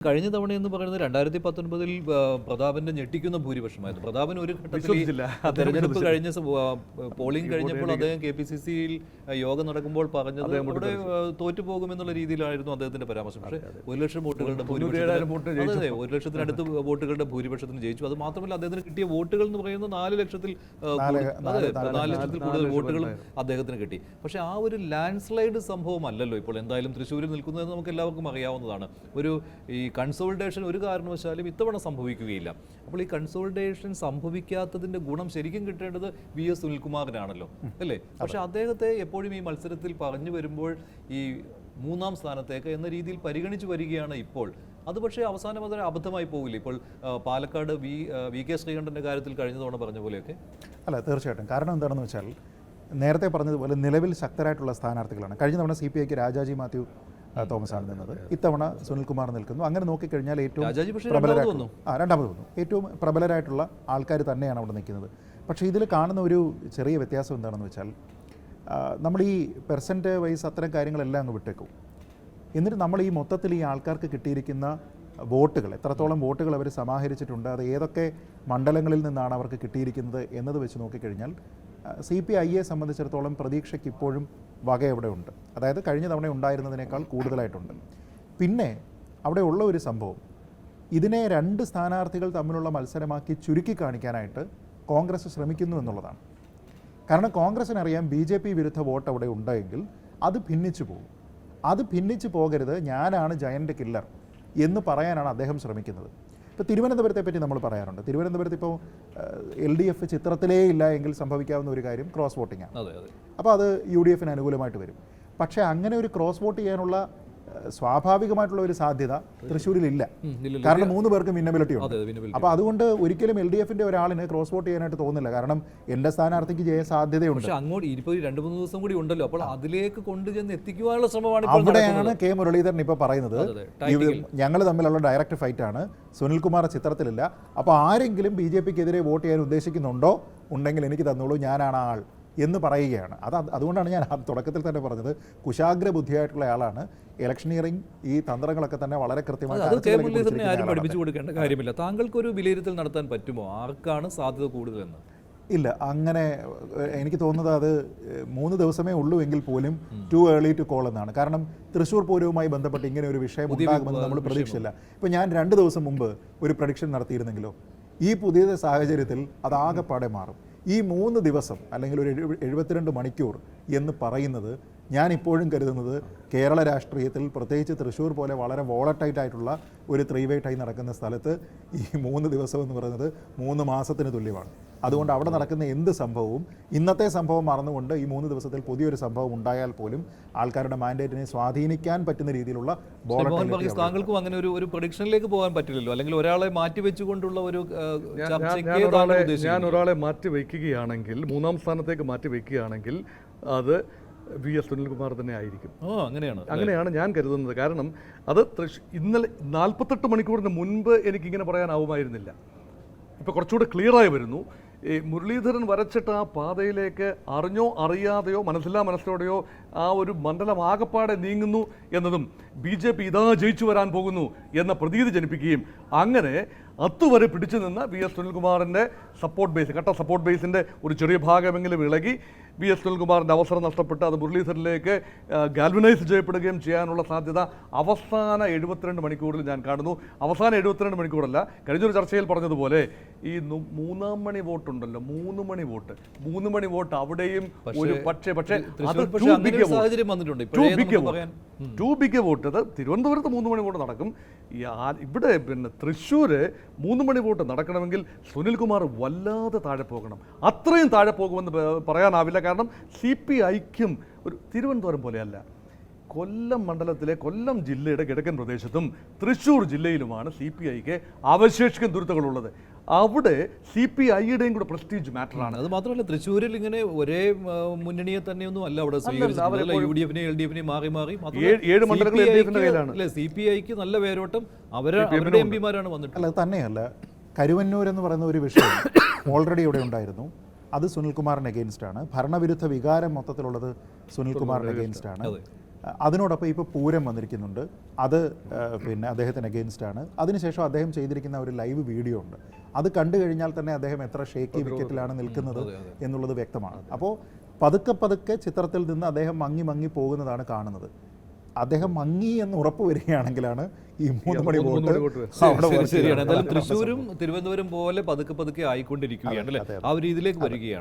കഴിഞ്ഞ തവണ എന്ന് പറയുന്നത് രണ്ടായിരത്തി പത്തൊൻപതിൽ പ്രതാപന്റെ ഞെട്ടിക്കുന്ന ഭൂരിപക്ഷമായിരുന്നു. പ്രതാപൻ ഒരു ഘട്ടത്തിൽ. തെരഞ്ഞെടുപ്പ് കഴിഞ്ഞ പോളിംഗ് കഴിഞ്ഞപ്പോൾ അദ്ദേഹം കെ പി സി സിയിൽ യോഗം നടക്കുമ്പോൾ പറഞ്ഞത് അവിടെ ആ, തോറ്റുപോകുമെന്നുള്ള രീതിയിലായിരുന്നു അദ്ദേഹത്തിന്റെ പരാമർശം. പക്ഷേ ഒരു ലക്ഷം വോട്ടുകളുടെ അതെ, ഒരു ലക്ഷത്തിനടുത്ത് വോട്ടുകളുടെ ഭൂരിപക്ഷത്തിന് ജയിച്ചു. അത് മാത്രമല്ല അദ്ദേഹത്തിന് കിട്ടിയ വോട്ടുകൾ എന്ന് പറയുന്നത് നാല് ലക്ഷത്തിൽ നാല്- അതെ, നാല് നാല് ലക്ഷത്തിൽ കൂടുതൽ വോട്ടുകൾ അദ്ദേഹത്തിന് കിട്ടി. പക്ഷേ ആ ഒരു ലാൻഡ് സ്ലൈഡ് സംഭവം അല്ലല്ലോ ഇപ്പോൾ. എന്തായാലും തൃശ്ശൂരിൽ നിൽക്കുന്നത് നമുക്ക് എല്ലാവർക്കും അറിയാവുന്നതാണ്. ഒരു ഈ കൺസോൾട്ടേഷൻ ഒരു കാരണവശാലും ഇത്തവണ സംഭവിക്കുകയില്ല. അപ്പോൾ ഈ കൺസോൾട്ടേഷൻ സംഭവിക്കാത്തതിന്റെ ഗുണം ശരിക്കും കിട്ടേണ്ടത് വി എസ് സുനിൽകുമാറിനാണല്ലോ അല്ലേ? പക്ഷെ അദ്ദേഹത്തെ എപ്പോഴും ഈ മത്സരത്തിൽ പറഞ്ഞു വരുമ്പോൾ ഈ മൂന്നാം സ്ഥാനത്തേക്ക് എന്ന രീതിയിൽ പരിഗണിച്ചു വരികയാണ് ഇപ്പോൾ. അത് പക്ഷേ അവസാനം അതൊരു അബദ്ധമായി പോകില്ല ഇപ്പോൾ പാലക്കാട് വി വി കെ ശ്രീകണ്ഠന്റെ കാര്യത്തിൽ കഴിഞ്ഞ തവണ പറഞ്ഞ പോലെയൊക്കെ? അല്ല തീർച്ചയായിട്ടും. കാരണം എന്താണെന്ന് വെച്ചാൽ നേരത്തെ പറഞ്ഞതുപോലെ നിലവിൽ ശക്തരായിട്ടുള്ള സ്ഥാനാർത്ഥികളാണ്. കഴിഞ്ഞ തവണ സി പി ഐക്ക് രാജാജി മാത്യു തോമസ് ആണ് നിന്നത്. ഇത്തവണ സുനിൽകുമാർ നിൽക്കുന്നു. അങ്ങനെ നോക്കിക്കഴിഞ്ഞാൽ ഏറ്റവും പ്രബലരായിട്ടുള്ള. ആ രണ്ടാമത് വന്നു. ഏറ്റവും പ്രബലരായിട്ടുള്ള ആൾക്കാർ തന്നെയാണ് അവിടെ നിൽക്കുന്നത്. പക്ഷേ ഇതിൽ കാണുന്ന ഒരു ചെറിയ വ്യത്യാസം എന്താണെന്ന് വെച്ചാൽ നമ്മൾ ഈ പെർസെന്റ് വൈസ് അത്തരം കാര്യങ്ങളെല്ലാം അങ്ങ് വിട്ടേക്കും. എന്നിട്ട് നമ്മൾ ഈ മൊത്തത്തിൽ ഈ ആൾക്കാർക്ക് കിട്ടിയിരിക്കുന്ന വോട്ടുകൾ എത്രത്തോളം വോട്ടുകൾ അവർ സമാഹരിച്ചിട്ടുണ്ട് അത് ഏതൊക്കെ മണ്ഡലങ്ങളിൽ നിന്നാണ് അവർക്ക് കിട്ടിയിരിക്കുന്നത് എന്നത് വെച്ച് നോക്കിക്കഴിഞ്ഞാൽ സി പി ഐയെ സംബന്ധിച്ചിടത്തോളം പ്രതീക്ഷയ്ക്ക് ഇപ്പോഴും വക അതായത് കഴിഞ്ഞ തവണ ഉണ്ടായിരുന്നതിനേക്കാൾ കൂടുതലായിട്ടുണ്ട്. പിന്നെ അവിടെ ഉള്ള ഒരു സംഭവം. ഇതിനെ രണ്ട് സ്ഥാനാർത്ഥികൾ തമ്മിലുള്ള മത്സരമാക്കി ചുരുക്കി കാണിക്കാനായിട്ട് കോൺഗ്രസ് ശ്രമിക്കുന്നു എന്നുള്ളതാണ്. കാരണം കോൺഗ്രസിന് അറിയാം ബി ജെ പി വിരുദ്ധ വോട്ട് അവിടെ ഉണ്ടെങ്കിൽ അത് ഭിന്നിച്ചു പോകും. അത് ഭിന്നിച്ചു പോകരുത് ഞാനാണ് ജയന്റ് കില്ലർ എന്ന് പറയാനാണ് അദ്ദേഹം ശ്രമിക്കുന്നത്. ഇപ്പോൾ തിരുവനന്തപുരത്തെ പറ്റി നമ്മൾ പറയാറുണ്ട്. തിരുവനന്തപുരത്ത് ഇപ്പോൾ എൽ ഡി എഫ് ചിത്രത്തിലേ ഇല്ല എങ്കിൽ സംഭവിക്കാവുന്ന ഒരു കാര്യം ക്രോസ് വോട്ടിംഗ് ആണ്. അപ്പോൾ അത് യു ഡി എഫിന് അനുകൂലമായിട്ട് വരും. പക്ഷേ അങ്ങനെ ഒരു ക്രോസ് വോട്ട് ചെയ്യാനുള്ള സ്വാഭാവികമായിട്ടുള്ള ഒരു സാധ്യത തൃശ്ശൂരിലില്ല. ഇല്ല. കാരണം മൂന്ന് പേർക്കും വിന്നബിലിറ്റി ഉണ്ട് അപ്പോൾ അതുകൊണ്ട് ഒരിക്കലും എൽ ഡി എഫിന്റെ ഒരാളിന് ക്രോസ് വോട്ട് ചെയ്യാനായിട്ട് തോന്നുന്നില്ല. കാരണം എന്റെ സ്ഥാനാർത്ഥിക്ക് ജയ സാധ്യതയുണ്ട്. പക്ഷെ അങ്ങോട്ട് ഇരുപത് രണ്ട് മൂന്ന് ദിവസം കൂടി ഉണ്ടല്ലോ. അപ്പോൾ അതിലേക്ക് കൊണ്ടുചെന്ന് എത്തിക്കുവാനുള്ള ശ്രമമാണ് അവിടെയാണ് കെ മുരളീധരൻ ഇപ്പോൾ പറയുന്നത്. ഞങ്ങൾ തമ്മിലുള്ള ഡയറക്ട് ഫൈറ്റ് ആണ്. സുനിൽകുമാർ ചിത്രത്തിലില്ല. അപ്പോൾ ആരെങ്കിലും ബി ജെ പിക്ക് എതിരെ വോട്ട് ചെയ്യാൻ ഉദ്ദേശിക്കുന്നുണ്ടോ? ഉണ്ടെങ്കിൽ എനിക്ക് തന്നോളൂ. ഞാനാണ് ആൾ. എന്ന് പറയുകയാണ്. അത് അത് അതുകൊണ്ടാണ് ഞാൻ തുടക്കത്തിൽ തന്നെ പറഞ്ഞത് കുശാഗ്ര ബുദ്ധിയായിട്ടുള്ള ആളാണ്. ഇലക്ഷനിയറിംഗ് ഈ തന്ത്രങ്ങളൊക്കെ തന്നെ വളരെ കൃത്യമായി ആരും പഠിപ്പിച്ചു കൊടുക്കേണ്ട കാര്യമില്ല. താങ്കൾക്ക് ഒരു വിലയിരുത്തൽ നടത്താൻ പറ്റുമോ? ആർക്കാണ് സാധ്യത കൂടുതലെന്ന്? ഇല്ല അങ്ങനെ എനിക്ക് തോന്നുന്നത് അത് മൂന്ന് ദിവസമേ ഉള്ളൂ എങ്കിൽ പോലും ടു ഏർലി ടു കോൾ എന്നാണ്. കാരണം തൃശ്ശൂർ പൂരവുമായി ബന്ധപ്പെട്ട് ഇങ്ങനെ ഒരു വിഷയം ഉണ്ടാകുമെന്ന് നമ്മൾ പ്രതീക്ഷിച്ചില്ല. ഇപ്പം ഞാൻ രണ്ട് ദിവസം മുമ്പ് ഒരു പ്രഡിക്ഷൻ നടത്തിയിരുന്നെങ്കിലോ ഈ പുതിയ സാഹചര്യത്തിൽ അത് ആകെപ്പാടെ മാറും. ഈ മൂന്ന് ദിവസം അല്ലെങ്കിൽ ഒരു എഴു- എഴുപത്തിരണ്ട് മണിക്കൂർ എന്ന് പറയുന്നത് ഞാൻ ഇപ്പോഴും കരുതുന്നത് കേരള രാഷ്ട്രീയത്തിൽ പ്രത്യേകിച്ച് തൃശ്ശൂർ പോലെ വളരെ വോളറ്റൈറ്റ് ആയിട്ടുള്ള ഒരു ത്രീ വേ നടക്കുന്ന സ്ഥലത്ത് ഈ മൂന്ന് ദിവസം എന്ന് പറയുന്നത് മൂന്ന് മാസത്തിന് തുല്യമാണ്. അതുകൊണ്ട് അവിടെ നടക്കുന്ന എന്ത് സംഭവവും ഇന്നത്തെ സംഭവം മറന്നുകൊണ്ട് ഈ മൂന്ന് ദിവസത്തിൽ പുതിയൊരു സംഭവം ഉണ്ടായാൽ പോലും ആൾക്കാരുടെ മാൻഡേറ്റിനെ സ്വാധീനിക്കാൻ പറ്റുന്ന രീതിയിലുള്ള താങ്കൾക്കും അങ്ങനെ ഒരു ഒരു പ്രൊഡിക്ഷനിലേക്ക് പോകാൻ പറ്റില്ലല്ലോ? അല്ലെങ്കിൽ ഒരാളെ മാറ്റി വെച്ചുകൊണ്ടുള്ള ഒരു ഞാൻ- ഞാൻ ഒരാളെ ഒരാളെ മാറ്റി വയ്ക്കുകയാണെങ്കിൽ മൂന്നാം സ്ഥാനത്തേക്ക് മാറ്റി വയ്ക്കുകയാണെങ്കിൽ അത് വി എസ് സുനിൽകുമാർ തന്നെ ആയിരിക്കും. ഓ അങ്ങനെയാണ്. അങ്ങനെയാണ് ഞാൻ കരുതുന്നത്. കാരണം അത് ഇന്നലെ നാൽപ്പത്തെട്ട് മണിക്കൂറിന് മുൻപ് എനിക്കിങ്ങനെ പറയാനാവുമായിരുന്നില്ല. ഇപ്പോൾ കുറച്ചുകൂടെ ക്ലിയറായി വരുന്നു. ഈ മുരളീധരൻ വരച്ചിട്ട് ആ പാതയിലേക്ക് അറിഞ്ഞോ അറിയാതെയോ മനസ്സില്ലാ മനസ്സിലോടെയോ ആ ഒരു മണ്ഡലം ആകപ്പാടെ നീങ്ങുന്നു എന്നതും ബി ജെ പി ഇതാ ജയിച്ചു വരാൻ പോകുന്നു എന്ന പ്രതീതി ജനിപ്പിക്കുകയും അങ്ങനെ അത്തുവരെ പിടിച്ചു നിന്ന വി എസ് സുനിൽകുമാറിന്റെ സപ്പോർട്ട് ബേസ് കട്ട സപ്പോർട്ട് ബേസിന്റെ ഒരു ചെറിയ ഭാഗമെങ്കിലും ഇളകി വി എസ് സുനിൽകുമാറിന്റെ അവസരം നഷ്ടപ്പെട്ട് അത് മുരളീധരനിലേക്ക് ഗാൽവനൈസ് ചെയ്യപ്പെടുകയും ചെയ്യാനുള്ള സാധ്യത അവസാന എഴുപത്തിരണ്ട് മണിക്കൂറിൽ ഞാൻ കാണുന്നു. അവസാന എഴുപത്തിരണ്ട് മണിക്കൂറല്ല കഴിഞ്ഞൊരു ചർച്ചയിൽ പറഞ്ഞതുപോലെ ഈ മൂന്നാം മണി വോട്ടുണ്ടല്ലോ മൂന്ന് മണി വോട്ട്. മൂന്ന് മണി വോട്ട് അവിടെയും ഒരു പക്ഷേ പക്ഷേ അത്. സാഹചര്യം വന്നിട്ടുണ്ട്. ടു ബിഗ് വോട്ട് അത് തിരുവനന്തപുരത്ത് മൂന്ന് മണി വോട്ട് നടക്കും. ഇവിടെ പിന്നെ തൃശ്ശൂർ മൂന്ന് മണി വോട്ട് നടക്കണമെങ്കിൽ സുനിൽകുമാർ വല്ലാതെ താഴെ പോകണം. അത്രയും താഴെ പോകുമെന്ന് പറയാനാവില്ല. കാരണം സി പി ഐക്കും ഒരു തിരുവനന്തപുരം പോലെയല്ല. കൊല്ലം മണ്ഡലത്തിലെ കൊല്ലം ജില്ലയുടെ കിഴക്കൻ പ്രദേശത്തും തൃശ്ശൂർ ജില്ലയിലുമാണ് സി പി ഐക്ക് അവശേഷിക്കുന്ന ദുരിതങ്ങളുള്ളത്. അവിടെ സി പി ഐയുടെയും കൂടെ പ്രസ്റ്റീജ് മാറ്ററാണ് അത് മാത്രമല്ല തൃശ്ശൂരിൽ ഇങ്ങനെ ഒരേ മുന്നണിയെ തന്നെയൊന്നും അല്ല അവിടെ യു ഡി എഫിനെ എൽ ഡി എഫിനെ മാറി മാറി ഏഴ്- മണ്ഡലങ്ങൾ സി പി ഐക്ക് നല്ല പേരോട്ടം അവർ അവരുടെ എം പിമാരാണ് വന്നിട്ടുള്ളത്. അല്ല തന്നെയല്ല. കരുവന്നൂർ എന്ന് പറയുന്ന ഒരു വിഷയം ഓൾറെഡി ഇവിടെ ഉണ്ടായിരുന്നു. അത് സുനിൽകുമാറിന് അഗെയിൻസ്റ്റ് ആണ്. ഭരണവിരുദ്ധ വികാരം മൊത്തത്തിലുള്ളത് സുനിൽകുമാറിന് അഗെയിൻസ്റ്റ് ആണ്. അതിനോടൊപ്പം ഇപ്പോൾ പൂരം വന്നിരിക്കുന്നുണ്ട്. അത് പിന്നെ അദ്ദേഹത്തിന് അഗെയിൻസ്റ്റ് ആണ്. അതിനുശേഷം അദ്ദേഹം ചെയ്തിരിക്കുന്ന ഒരു ലൈവ് വീഡിയോ ഉണ്ട്. അത് കണ്ടു കഴിഞ്ഞാൽ തന്നെ അദ്ദേഹം എത്ര ഷേക്കി വിക്കറ്റിലാണ് നിൽക്കുന്നത് എന്നുള്ളത് വ്യക്തമാണ്. അപ്പോൾ പതുക്കെ പതുക്കെ ചിത്രത്തിൽ നിന്ന് അദ്ദേഹം മങ്ങി മങ്ങി പോകുന്നതാണ് കാണുന്നത്. അദ്ദേഹം മങ്ങി എന്ന് ഉറപ്പ് വരികയാണെങ്കിലാണ് ഈ മൂന്ന് മണി വോട്ട് ശരിയാണ് തൃശ്ശൂരും തിരുവനന്തപുരം പോലെ പതുക്കെ പതുക്കെ ആയിക്കൊണ്ടിരിക്കുകയാണ് അല്ലേ? ആ ഒരു ഇതിലേക്ക് വരികയാണ്.